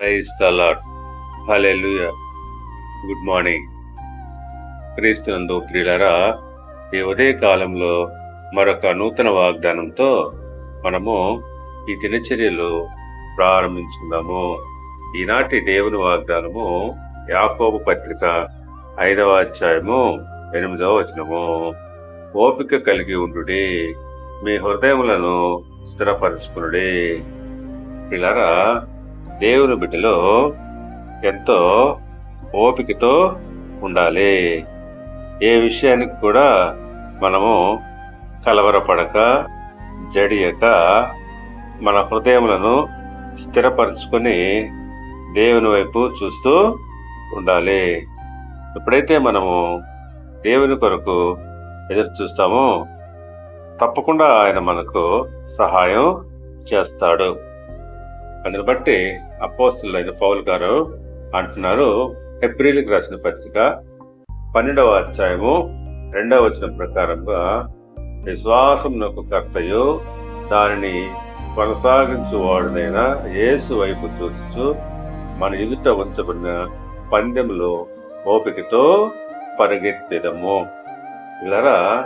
Praise the lord good morning. క్రీస్తునందు ప్రియులారా ఈ ఉదయ కాలంలో మరొక నూతన వాగ్దానంతో మనము ఈ దినచర్యలు ప్రారంభించుకుందాము. ఈనాటి దేవుని వాగ్దానము యాకోబు పత్రిక ఐదవ అధ్యాయము ఎనిమిదవ వచనము. ఓపిక కలిగి ఉండుడి మీ హృదయములను స్థిరపరచుకునుడి. పిల్లరా దేవుని బిడ్డలో ఎంతో ఓపికతో ఉండాలి. ఏ విషయానికి కూడా మనము కలవరపడక జడియక మన హృదయములను స్థిరపరచుకొని దేవుని వైపు చూస్తూ ఉండాలి. ఎప్పుడైతే మనము దేవుని కొరకు ఎదురు చూస్తామో తప్పకుండా ఆయన మనకు సహాయం చేస్తాడు. అందుని బట్టి అపోస్తులైన పౌల్ గారు అంటున్నారు. ఏప్రిల్కి రాసిన పత్రిక పన్నెండవ అధ్యాయము రెండవ వచనం ప్రకారంగా విశ్వాసమునకు కర్తయు దానిని కొనసాగించువాడునైనా యేసు వైపు చూచుచు మన ఎదుట ఉంచబడిన పందెంలో ఓపికతో పరిగెత్తిదము. ఇలా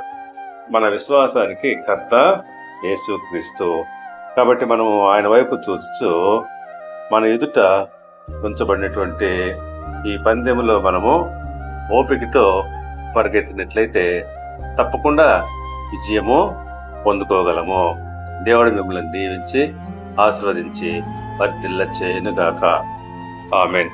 మన విశ్వాసానికి కర్త యేసుక్రీస్తు. కాబట్టి మనము ఆయన వైపు చూస్తూ మన ఎదుట ఉంచబడినటువంటి ఈ పందెంలో మనము ఓపికతో పరిగెత్తినట్లయితే తప్పకుండా విజయము పొందుకోగలము. దేవుడు మిమ్మల్ని దీవించి ఆశీర్వదించి వర్తిల్ల చేయనుగాక ఆమెన్.